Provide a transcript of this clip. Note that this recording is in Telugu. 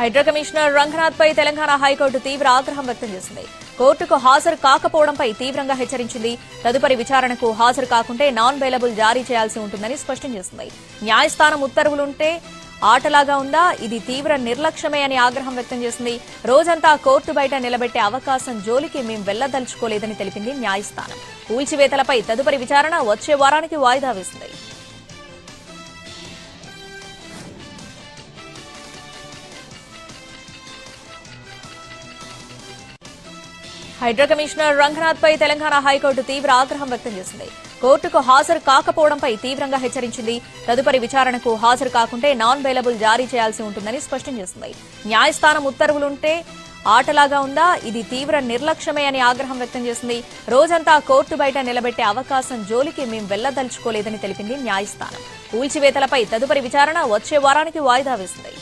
హైడ్రా కమిషనర్ రంగనాథ్ పై తెలంగాణ హైకోర్టు తీవ్ర ఆగ్రహం వ్యక్తం చేసింది. కోర్టుకు హాజరు కాకపోవడంపై తీవ్రంగా హెచ్చరించింది. తదుపరి విచారణకు హాజరు కాకుంటే నాన్ బెయిలబుల్ జారీ చేయాల్సి ఉంటుందని స్పష్టం చేసింది. న్యాయస్థానం ఉత్తర్వులుంటే ఆటలాగా ఉందా? ఇది తీవ్ర నిర్లక్ష్యమే అని ఆగ్రహం వ్యక్తం చేసింది. రోజంతా కోర్టు బయట నిలబెట్టే అవకాశం జోలికి మేం వెళ్ళదలుచుకోలేదని తెలిపింది న్యాయస్థానం. కూల్చివేతలపై తదుపరి విచారణ వచ్చే వారానికి వాయిదా వేసింది. హైడ్రా కమిషనర్ రంగనాథ్ పై తెలంగాణ హైకోర్టు తీవ్ర ఆగ్రహం వ్యక్తం చేసింది. కోర్టుకు హాజరు కాకపోవడంపై తీవ్రంగా హెచ్చరించింది. తదుపరి విచారణకు హాజరు కాకుంటే నాన్ బెయిలబుల్ జారీ చేయాల్సి ఉంటుందని స్పష్టం చేసింది. న్యాయస్థానం ఉత్తర్వులుంటే ఆటలాగా ఉందా? ఇది తీవ్ర నిర్లక్ష్యమే అని ఆగ్రహం వ్యక్తం చేసింది. రోజంతా కోర్టు బయట నిలబెట్టే అవకాశం జోలికి మేం వెళ్ళదలుచుకోలేదని తెలిపింది న్యాయస్థానం. కూల్చివేతలపై తదుపరి విచారణ వచ్చే వారానికి వాయిదా వేసింది.